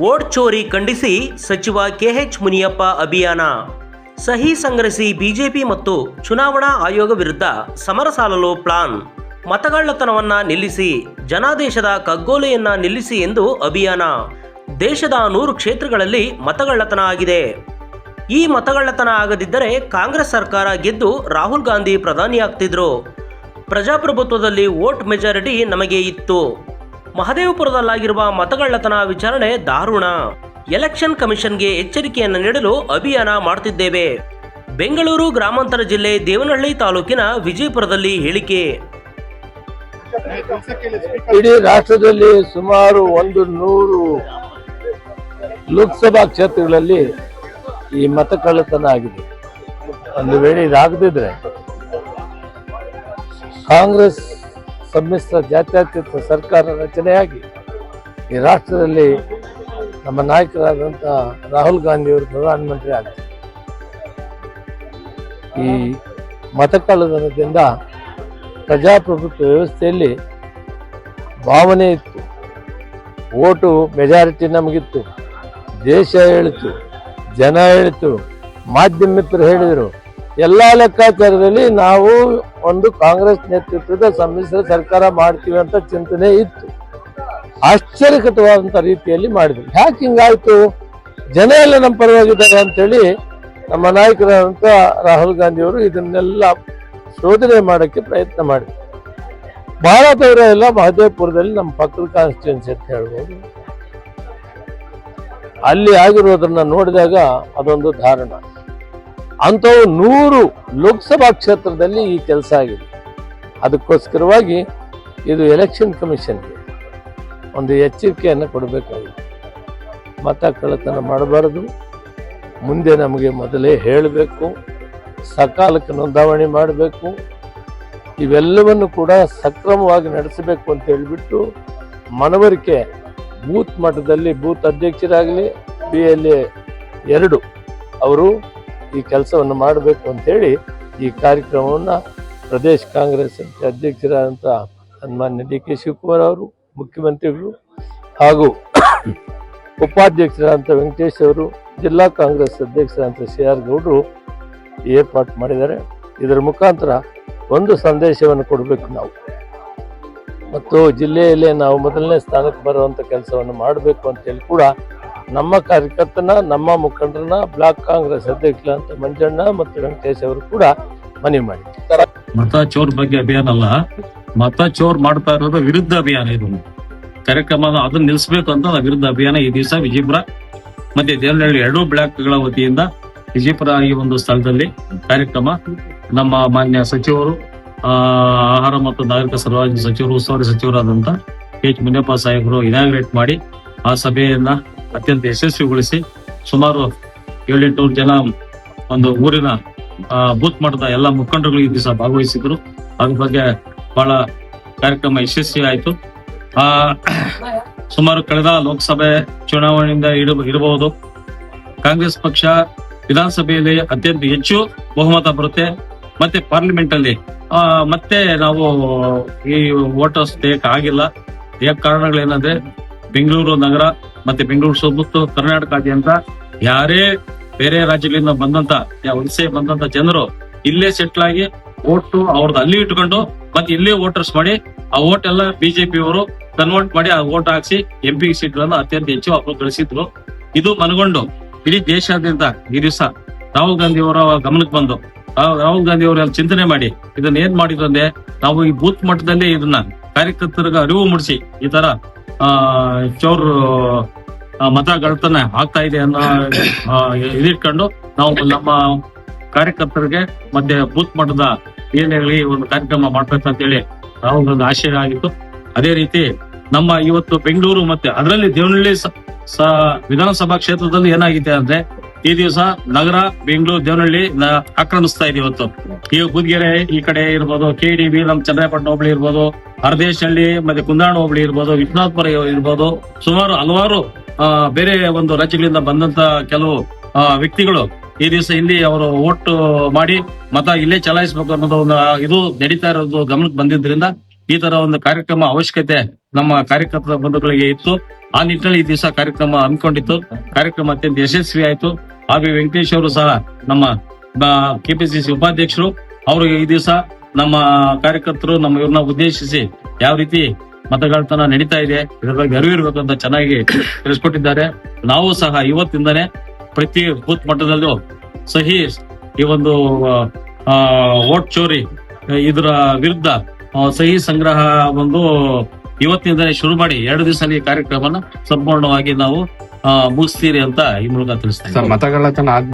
Vote ಚೋರಿ ಖಂಡಿಸಿ ಸಚಿವ K H Muniyappa ಅಭಿಯಾನ. ಸಹಿ ಸಂಗ್ರಹಿಸಿ ಬಿಜೆಪಿ ಮತ್ತು ಚುನಾವಣಾ ಆಯೋಗ ವಿರುದ್ಧ ಸಮರ ಸಾಲಲು ಪ್ಲಾನ್. ಮತಗಳ್ಳತನವನ್ನ ನಿಲ್ಲಿಸಿ, ಜನಾದೇಶದ ಕಗ್ಗೋಲೆಯನ್ನ ನಿಲ್ಲಿಸಿ ಎಂದು ಅಭಿಯಾನ. ದೇಶದ ನೂರು ಕ್ಷೇತ್ರಗಳಲ್ಲಿ ಮತಗಳ್ಳತನ ಆಗಿದೆ. ಈ ಮತಗಳ್ಳತನ ಆಗದಿದ್ದರೆ ಕಾಂಗ್ರೆಸ್ ಸರ್ಕಾರ ಗೆದ್ದು ರಾಹುಲ್ ಗಾಂಧಿ ಪ್ರಧಾನಿಯಾಗ್ತಿದ್ರು. ಪ್ರಜಾಪ್ರಭುತ್ವದಲ್ಲಿ ವೋಟ್ ಮೆಜಾರಿಟಿ ನಮಗೆ ಇತ್ತು. ಮಹದೇವಪುರದಲ್ಲಾಗಿರುವ ಮತಗಳ್ಳತನ ವಿಚಾರಣೆ ದಾರುಣ. ಎಲೆಕ್ಷನ್ ಕಮಿಷನ್ಗೆ ಎಚ್ಚರಿಕೆಯನ್ನು ನೀಡಲು ಅಭಿಯಾನ ಮಾಡುತ್ತಿದ್ದೇವೆ ಬೆಂಗಳೂರು ಗ್ರಾಮಾಂತರ ಜಿಲ್ಲೆ ದೇವನಹಳ್ಳಿ ತಾಲೂಕಿನ ವಿಜಯಪುರದಲ್ಲಿ ಹೇಳಿಕೆ. ಇಡೀ ರಾಷ್ಟ್ರದಲ್ಲಿ ಸುಮಾರು ಒಂದು ನೂರು ಲೋಕಸಭಾ ಕ್ಷೇತ್ರಗಳಲ್ಲಿ ಈ ಮತ ಕಳ್ಳತನ ಆಗಿದೆ. ಒಂದು ವೇಳೆ ಇದಾಗದಿದ್ರೆ ಕಾಂಗ್ರೆಸ್ ಸಮ್ಮಿಶ್ರ ಜಾತ್ಯತೀತ ಸರ್ಕಾರ ರಚನೆಯಾಗಿ ಈ ರಾಷ್ಟ್ರದಲ್ಲಿ ನಮ್ಮ ನಾಯಕರಾದಂಥ ರಾಹುಲ್ ಗಾಂಧಿಯವರು ಪ್ರಧಾನಮಂತ್ರಿ ಆಗ್ತಾರೆ. ಈ ಮತ ಕಳ್ಳತನದಿಂದ ಪ್ರಜಾಪ್ರಭುತ್ವ ವ್ಯವಸ್ಥೆಯಲ್ಲಿ ಭಾವನೆ ಇತ್ತು. ಓಟು ಮೆಜಾರಿಟಿ ನಮಗಿತ್ತು. ದೇಶ ಹೇಳಿತು ಜನ ಹೇಳಿತು ಮಾಧ್ಯಮ ಮಿತ್ರರು ಹೇಳಿದರು ಎಲ್ಲ ಲೆಕ್ಕಾಚಾರದಲ್ಲಿ ನಾವು ಒಂದು ಕಾಂಗ್ರೆಸ್ ನೇತೃತ್ವದ ಸಮ್ಮಿಶ್ರ ಸರ್ಕಾರ ಮಾಡ್ತೀವಿ ಅಂತ ಚಿಂತನೆ ಇತ್ತು. ಆಶ್ಚರ್ಯಕಟವಾದಂಥ ರೀತಿಯಲ್ಲಿ ಮಾಡಿದ್ರು. ಯಾಕೆ ಹಿಂಗಾಯ್ತು? ಜನ ಎಲ್ಲ ನಮ್ಮ ಪರವಾಗಿದ್ದಾರೆ ಅಂತೇಳಿ ನಮ್ಮ ನಾಯಕರಾದಂಥ ರಾಹುಲ್ ಗಾಂಧಿಯವರು ಇದನ್ನೆಲ್ಲ ಶೋಧನೆ ಮಾಡೋಕ್ಕೆ ಪ್ರಯತ್ನ ಮಾಡಿದ್ರು. ಬಹಳ ದೂರ ಎಲ್ಲ ಮಹದೇವಪುರದಲ್ಲಿ ನಮ್ಮ ಪಕ್ಕದ ಕಾನ್ಸ್ಟಿಟ್ಯೂನ್ಸಿ ಅಂತ ಹೇಳ್ಬೋದು. ಅಲ್ಲಿ ಆಗಿರೋದನ್ನ ನೋಡಿದಾಗ ಅದೊಂದು ಧಾರಣ. ಅಂಥವು ನೂರು ಲೋಕಸಭಾ ಕ್ಷೇತ್ರದಲ್ಲಿ ಈ ಕೆಲಸ ಆಗಿದೆ. ಅದಕ್ಕೋಸ್ಕರವಾಗಿ ಇದು ಎಲೆಕ್ಷನ್ ಕಮಿಷನ್ಗೆ ಒಂದು ಎಚ್ಚರಿಕೆಯನ್ನು ಕೊಡಬೇಕಾಗಿದೆ. ಮತ ಕಳ್ಳತನ ಮಾಡಬಾರದು. ಮುಂದೆ ನಮಗೆ ಮೊದಲೇ ಹೇಳಬೇಕು. ಸಕಾಲಕ್ಕೆ ನೋಂದಾವಣೆ ಮಾಡಬೇಕು. ಇವೆಲ್ಲವನ್ನು ಕೂಡ ಸಕ್ರಮವಾಗಿ ನಡೆಸಬೇಕು ಅಂತ ಹೇಳಿಬಿಟ್ಟು ಮನವರಿಕೆ ಬೂತ್ ಮಟ್ಟದಲ್ಲಿ ಬೂತ್ ಅಧ್ಯಕ್ಷರಾಗಲಿ ಬಿ ಎಲ್ ಎ ಎರಡು ಅವರು ಈ ಕೆಲಸವನ್ನು ಮಾಡಬೇಕು ಅಂತೇಳಿ ಈ ಕಾರ್ಯಕ್ರಮವನ್ನು ಪ್ರದೇಶ ಕಾಂಗ್ರೆಸ್ ಅಧ್ಯಕ್ಷರಾದಂಥ ಸನ್ಮಾನ್ಯ ಡಿ ಕೆ ಶಿವಕುಮಾರ್ ಅವರು, ಮುಖ್ಯಮಂತ್ರಿಗಳು ಹಾಗೂ ಉಪಾಧ್ಯಕ್ಷರಾದಂಥ ವೆಂಕಟೇಶ್ ಅವರು, ಜಿಲ್ಲಾ ಕಾಂಗ್ರೆಸ್ ಅಧ್ಯಕ್ಷರಾದಂಥ ಸಿ ಆರ್ ಗೌಡರು ಏರ್ಪಾಟ್ ಮಾಡಿದ್ದಾರೆ. ಇದರ ಮುಖಾಂತರ ಒಂದು ಸಂದೇಶವನ್ನು ಕೊಡಬೇಕು ನಾವು. ಮತ್ತು ಜಿಲ್ಲೆಯಲ್ಲೇ ನಾವು ಮೊದಲನೇ ಸ್ಥಾನಕ್ಕೆ ಬರುವಂಥ ಕೆಲಸವನ್ನು ಮಾಡಬೇಕು ಅಂತೇಳಿ ಕೂಡ ನಮ್ಮ ಕಾರ್ಯಕರ್ತನ, ನಮ್ಮ ಮುಖಂಡರನ್ನ ಬ್ಲಾಕ್ ಕಾಂಗ್ರೆಸ್ ಅಧ್ಯಕ್ಷ ಮಂಜಣ್ಣ ಮತ್ತು ವೆಂಕಟೇಶ್ ಅವರು ಕೂಡ ಮನವಿ ಮಾಡಿ ಮತ ಚೋರ್ ಬಗ್ಗೆ ಅಭಿಯಾನ ಅಲ್ಲ. ಮತ ಚೋರ್ ಮಾಡ್ತಾ ಇರೋದು ವಿರುದ್ಧ ಅಭಿಯಾನ ಇದು. ಕಾರ್ಯಕ್ರಮ ಅದನ್ನ ನಿಲ್ಲಿಸಬೇಕು ಅಂತ ವಿರುದ್ಧ ಅಭಿಯಾನ. ಈ ದಿವಸ ವಿಜಯಪುರ ಮತ್ತೆ ದೇವನಹಳ್ಳಿ ಎರಡೂ ಬ್ಲಾಕ್ಗಳ ವತಿಯಿಂದ ವಿಜಯಪುರ ಈ ಒಂದು ಸ್ಥಳದಲ್ಲಿ ಕಾರ್ಯಕ್ರಮ. ನಮ್ಮ ಮಾನ್ಯ ಸಚಿವರು ಆಹಾರ ಮತ್ತು ನಾಗರಿಕ ಸರ್ವಾಜ್ ಸಚಿವರು, ಉಸ್ತುವಾರಿ ಸಚಿವರಾದಂತ ಎಚ್ ಮುನಿಯಪ್ಪ ಸಾಹೇಬರು ಇನಾಗ್ರೇಟ್ ಮಾಡಿ ಆ ಸಭೆಯನ್ನ ಅತ್ಯಂತ ಯಶಸ್ವಿಗೊಳಿಸಿ ಸುಮಾರು ಏಳೆಂಟುನೂರು ಜನ ಒಂದು ಊರಿನ ಬೂತ್ ಮಟ್ಟದ ಎಲ್ಲ ಮುಖಂಡರುಗಳು ಈ ದಿವಸ ಭಾಗವಹಿಸಿದ್ರು. ಅದ್ರ ಬಗ್ಗೆ ಬಹಳ ಕಾರ್ಯಕ್ರಮ ಯಶಸ್ವಿ ಆಯ್ತು. ಆ, ಸುಮಾರು ಕಳೆದ ಲೋಕಸಭೆ ಚುನಾವಣೆಯಿಂದ ಇಡ- ಇರಬಹುದು ಕಾಂಗ್ರೆಸ್ ಪಕ್ಷ ವಿಧಾನಸಭೆಯಲ್ಲಿ ಅತ್ಯಂತ ಹೆಚ್ಚು ಬಹುಮತ ಬರುತ್ತೆ. ಮತ್ತೆ ಪಾರ್ಲಿಮೆಂಟ್ ಅಲ್ಲಿ ಮತ್ತೆ ನಾವು ಈ ವೋಟರ್ಸ್ ಆಗಿಲ್ಲ. ಯಾಕೆ ಕಾರಣಗಳೇನಂದ್ರೆ ಬೆಂಗಳೂರು ನಗರ ಮತ್ತೆ ಬೆಂಗಳೂರು ಸುತ್ತಮುತ್ತ ಕರ್ನಾಟಕಾದ್ಯಂತ ಯಾರೇ ಬೇರೆ ರಾಜ್ಯಗಳಿಂದ ಬಂದಂತ ವಲಸೆ ಬಂದಂತ ಜನರು ಇಲ್ಲೇ ಸೆಟ್ಲ್ ಆಗಿ ಓಟು ಅವ್ರದ್ದು ಅಲ್ಲಿ ಇಟ್ಕೊಂಡು ಮತ್ತೆ ಇಲ್ಲೇ ವೋಟರ್ಸ್ ಮಾಡಿ ಆ ವೋಟ್ ಎಲ್ಲ ಬಿಜೆಪಿ ಅವರು ಕನ್ವರ್ಟ್ ಮಾಡಿ ಆ ವೋಟ್ ಹಾಕ್ಸಿ ಎಂ ಪಿ ಸೀಟ್ಗಳನ್ನು ಅತ್ಯಂತ ಹೆಚ್ಚು ಅವರು ಗಳಿಸಿದ್ರು. ಇದು ಮನಗೊಂಡು ಇಡೀ ದೇಶಾದ್ಯಂತ ಈ ದಿವಸ ರಾಹುಲ್ ಗಾಂಧಿ ಅವರ ಗಮನಕ್ಕೆ ಬಂದು ರಾಹುಲ್ ಗಾಂಧಿ ಅವರೆಲ್ಲ ಚಿಂತನೆ ಮಾಡಿ, ಇದನ್ನ ಏನ್ ಮಾಡಿದ್ರು ಅಂದ್ರೆ ನಾವು ಈ ಬೂತ್ ಮಟ್ಟದಲ್ಲಿ ಇದನ್ನ ಕಾರ್ಯಕರ್ತರಿಗೆ ಅರಿವು ಮೂಡಿಸಿ ಈ ತರ ಚೌರ್ ಮತ ಗಳತನ ಆಗ್ತಾ ಇದೆ ಅನ್ನೋ ಇದಿಟ್ಕೊಂಡು ನಾವು ನಮ್ಮ ಕಾರ್ಯಕರ್ತರಿಗೆ ಮತ್ತೆ ಬೂತ್ ಮಟ್ಟದ ಏನ್ ಹೇಳಿ ಒಂದು ಕಾರ್ಯಕ್ರಮ ಮಾಡ್ಬೇಕಂತ ಹೇಳಿ ನಾವೊಂದು ಗಾಂಧಿ ಆಶಯ ಆಗಿತ್ತು. ಅದೇ ರೀತಿ ನಮ್ಮ ಇವತ್ತು ಬೆಂಗಳೂರು ಮತ್ತೆ ಅದರಲ್ಲಿ ದೇವನಹಳ್ಳಿ ವಿಧಾನಸಭಾ ಕ್ಷೇತ್ರದಲ್ಲಿ ಏನಾಗಿದೆ ಅಂದ್ರೆ ಈ ದಿವಸ ನಗರ, ಬೆಂಗಳೂರು, ದೇವನಹಳ್ಳಿ ಆಕ್ರಮಿಸ್ತಾ ಇದೆ ಇವತ್ತು. ಈ ಬುದ್ಗೆರೆ ಈ ಕಡೆ ಇರ್ಬೋದು, ಕೆ ಡಿ ಬಿ, ನಮ್ ಚಂದ್ರಪಟ್ಟಣ ಹೋಬಳಿ ಇರ್ಬೋದು ಹರದೇಶಹಳ್ಳಿ, ಮತ್ತೆ ಕುಂದಾಣ ಹೋಬಳಿ ಇರ್ಬೋದು ವಿಶ್ವನಾಥ್ಪುರ ಇರ್ಬೋದು, ಸುಮಾರು ಹಲವಾರು ಬೇರೆ ಒಂದು ರಾಜ್ಯಗಳಿಂದ ಬಂದಂತ ಕೆಲವು ವ್ಯಕ್ತಿಗಳು ಈ ದಿವಸ ಇಲ್ಲಿ ಅವರು ಓಟ್ ಮಾಡಿ ಮತ ಇಲ್ಲೇ ಚಲಾಯಿಸಬೇಕು ಅನ್ನೋದು ಒಂದು ಇದು ನಡೀತಾ ಇರೋದು ಗಮನಕ್ಕೆ ಬಂದಿದ್ರಿಂದ ಈ ತರ ಒಂದು ಕಾರ್ಯಕ್ರಮ ಅವಶ್ಯಕತೆ ನಮ್ಮ ಕಾರ್ಯಕರ್ತರ ಬಂಧುಗಳಿಗೆ ಇತ್ತು. ಆ ನಿಟ್ಟಿನಲ್ಲಿ ಈ ದಿವಸ ಕಾರ್ಯಕ್ರಮ ಹಮ್ಮಿಕೊಂಡಿತ್ತು. ಕಾರ್ಯಕ್ರಮ ಅತ್ಯಂತ ಯಶಸ್ವಿ ಆಯಿತು. ಆರ್ ವಿ ವೆಂಕಟೇಶ್ ಅವರು ಸಹ ನಮ್ಮ ಕೆಪಿಸಿಸಿ ಉಪಾಧ್ಯಕ್ಷರು, ಅವರು ಈ ದಿವಸ ನಮ್ಮ ಕಾರ್ಯಕರ್ತರು ನಮ್ಮ ಇವ್ರನ್ನ ಉದ್ದೇಶಿಸಿ ಯಾವ ರೀತಿ ಮತಗಳತನ ನಡೀತಾ ಇದೆ, ಇದರ ಬಗ್ಗೆ ಅರಿವಿರ್ಬೇಕು ಅಂತ ಚೆನ್ನಾಗಿ ತಿಳಿಸ್ಕೊಟ್ಟಿದ್ದಾರೆ. ನಾವು ಸಹ ಇವತ್ತಿಂದನೇ ಪ್ರತಿ ಬೂತ್ ಮಟ್ಟದಲ್ಲೂ ಸಹಿ ಈ ಒಂದು ವೋಟ್ ಚೋರಿ, ಇದರ ವಿರುದ್ಧ ಸಹಿ ಸಂಗ್ರಹ ಒಂದು ಇವತ್ತಿನಿಂದಲೇ ಶುರು ಮಾಡಿ ಎರಡು ದಿವಸ ಈ ಕಾರ್ಯಕ್ರಮನ ಸಂಪೂರ್ಣವಾಗಿ ನಾವು ಮುಗಿಸ್ತೀರಿ ಅಂತ ಈ ಮೂಲಕ ತಿಳಿಸ್ತೀವಿ ಆದ್